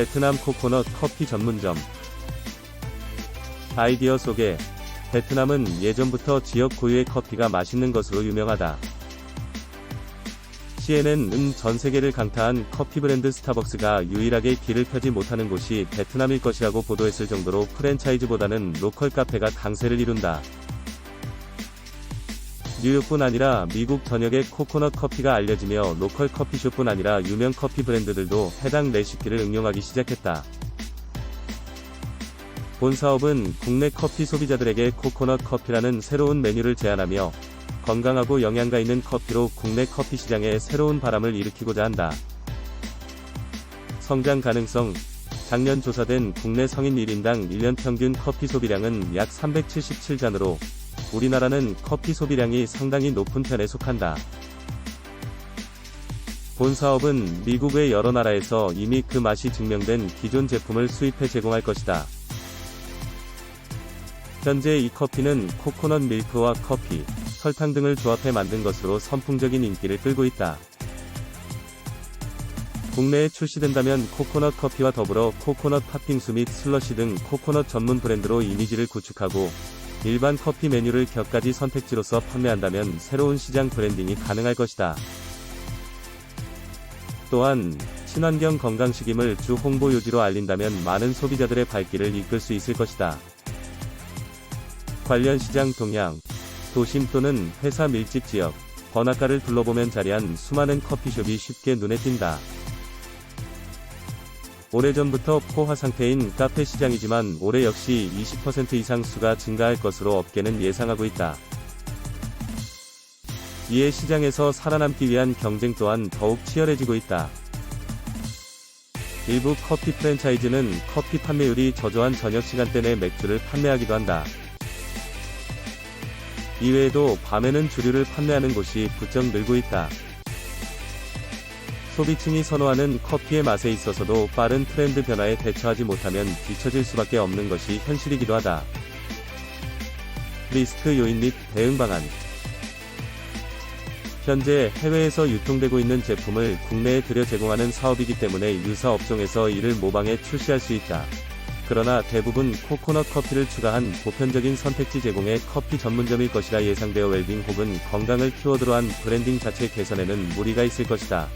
베트남 코코넛 커피 전문점. 아이디어 속에 베트남은 예전부터 지역 고유의 커피가 맛있는 것으로 유명하다. CNN은 전 세계를 강타한 커피 브랜드 스타벅스가 유일하게 길을 펴지 못하는 곳이 베트남일 것이라고 보도했을 정도로 프랜차이즈보다는 로컬 카페가 강세를 이룬다. 뉴욕뿐 아니라 미국 전역에 코코넛 커피가 알려지며 로컬 커피숍뿐 아니라 유명 커피 브랜드들도 해당 레시피를 응용하기 시작했다. 본 사업은 국내 커피 소비자들에게 코코넛 커피라는 새로운 메뉴를 제안하며 건강하고 영양가 있는 커피로 국내 커피 시장에 새로운 바람을 일으키고자 한다. 성장 가능성 작년 조사된 국내 성인 1인당 1년 평균 커피 소비량은 약 377잔으로 우리나라는 커피 소비량이 상당히 높은 편에 속한다. 본 사업은 미국의 여러 나라에서 이미 그 맛이 증명된 기존 제품을 수입해 제공할 것이다. 현재 이 커피는 코코넛 밀크와 커피, 설탕 등을 조합해 만든 것으로 선풍적인 인기를 끌고 있다. 국내에 출시된다면 코코넛 커피와 더불어 코코넛 팥빙수 및 슬러시 등 코코넛 전문 브랜드로 이미지를 구축하고 일반 커피 메뉴를 격가지 선택지로서 판매한다면 새로운 시장 브랜딩이 가능할 것이다. 또한 친환경 건강식임을 주 홍보 요지로 알린다면 많은 소비자들의 발길을 이끌 수 있을 것이다. 관련 시장 동향 도심 또는 회사 밀집 지역, 번화가를 둘러보면 자리한 수많은 커피숍이 쉽게 눈에 띈다. 오래전부터 포화 상태인 카페 시장이지만 올해 역시 20% 이상 수가 증가할 것으로 업계는 예상하고 있다. 이에 시장에서 살아남기 위한 경쟁 또한 더욱 치열해지고 있다. 일부 커피 프랜차이즈는 커피 판매율이 저조한 저녁 시간대 내 맥주를 판매하기도 한다. 이외에도 밤에는 주류를 판매하는 곳이 부쩍 늘고 있다. 소비층이 선호하는 커피의 맛에 있어서도 빠른 트렌드 변화에 대처하지 못하면 뒤처질 수밖에 없는 것이 현실이기도 하다. 리스크 요인 및 대응 방안 현재 해외에서 유통되고 있는 제품을 국내에 들여 제공하는 사업이기 때문에 유사 업종에서 이를 모방해 출시할 수 있다. 그러나 대부분 코코넛 커피를 추가한 보편적인 선택지 제공의 커피 전문점일 것이라 예상되어 웰빙 혹은 건강을 키워드로 한 브랜딩 자체 개선에는 무리가 있을 것이다.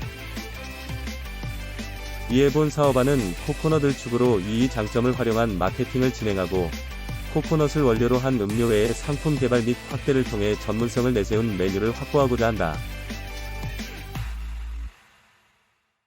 이에 본 사업화는 코코넛을 축으로 이 장점을 활용한 마케팅을 진행하고 코코넛을 원료로 한 음료 외의 상품 개발 및 확대를 통해 전문성을 내세운 메뉴를 확보하고자 한다.